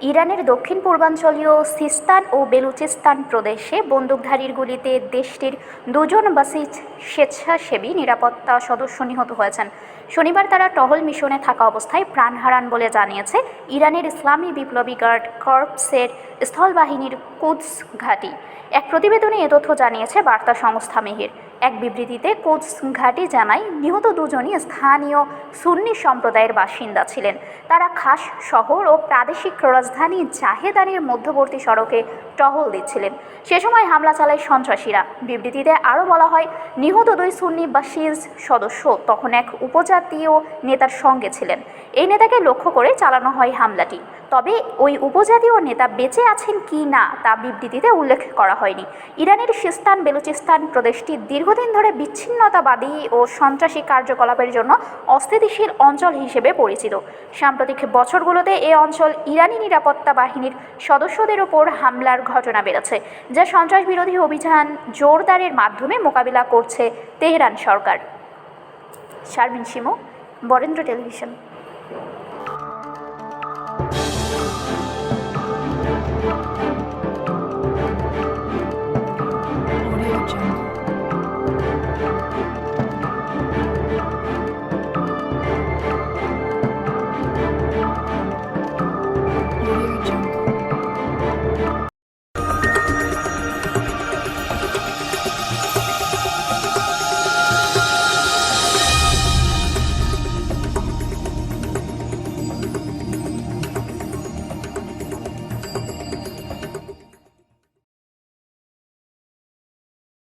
ইরানের দক্ষিণ পূর্বাঞ্চলীয় সিস্তান ও বেলুচিস্তান প্রদেশে বন্দুকধারীর গুলিতে দেশটির দুজন বাসিজ স্বেচ্ছাসেবী নিরাপত্তা সদস্য নিহত হয়েছেন। শনিবার তারা টহল মিশনে থাকা অবস্থায় প্রাণ হারান বলে জানিয়েছে ইরানের ইসলামী বিপ্লবী গার্ড কর্পসের স্থলবাহিনীর কুদস ঘাঁটি। এক প্রতিবেদনে এ তথ্য জানিয়েছে বার্তা সংস্থা মেহের। এক বিবৃতিতে কোচ ঘাটি জানায়, নিহত দুজনই স্থানীয় সুন্নি সম্প্রদায়ের বাসিন্দা ছিলেন। তারা খাস শহর ও প্রাদেশিক রাজধানী জাহেদানির মধ্যবর্তী সড়কে টহল দিচ্ছিলেন। সে সময় হামলা চালায় সন্ত্রাসীরা। বিবৃতিতে আরও বলা হয়, নিহত দুই সুন্নি বা শিজ সদস্য তখন এক উপজাতীয় নেতার সঙ্গে ছিলেন। এই নেতাকে লক্ষ্য করে চালানো হয় হামলাটি। তবে ওই উপজাতীয় নেতা বেঁচে আছেন কি না তা বিবৃতিতে উল্লেখ করা হয়নি। ইরানের সিস্তান বেলুচিস্তান প্রদেশটি দীর্ঘদিন ধরে বিচ্ছিন্নতাবাদী ও সন্ত্রাসী কার্যকলাপের জন্য অস্থিতিশীল অঞ্চল হিসেবে পরিচিত। সাম্প্রতিক বছরগুলোতে এ অঞ্চল ইরানি নিরাপত্তা বাহিনীর সদস্যদের ওপর হামলার ঘটনা বেড়েছে, যা সন্ত্রাস বিরোধী অভিযান জোরদারের মাধ্যমে মোকাবিলা করছে তেহরান সরকার। শারমিন শিমু, বরেন্দ্র টেলিভিশন.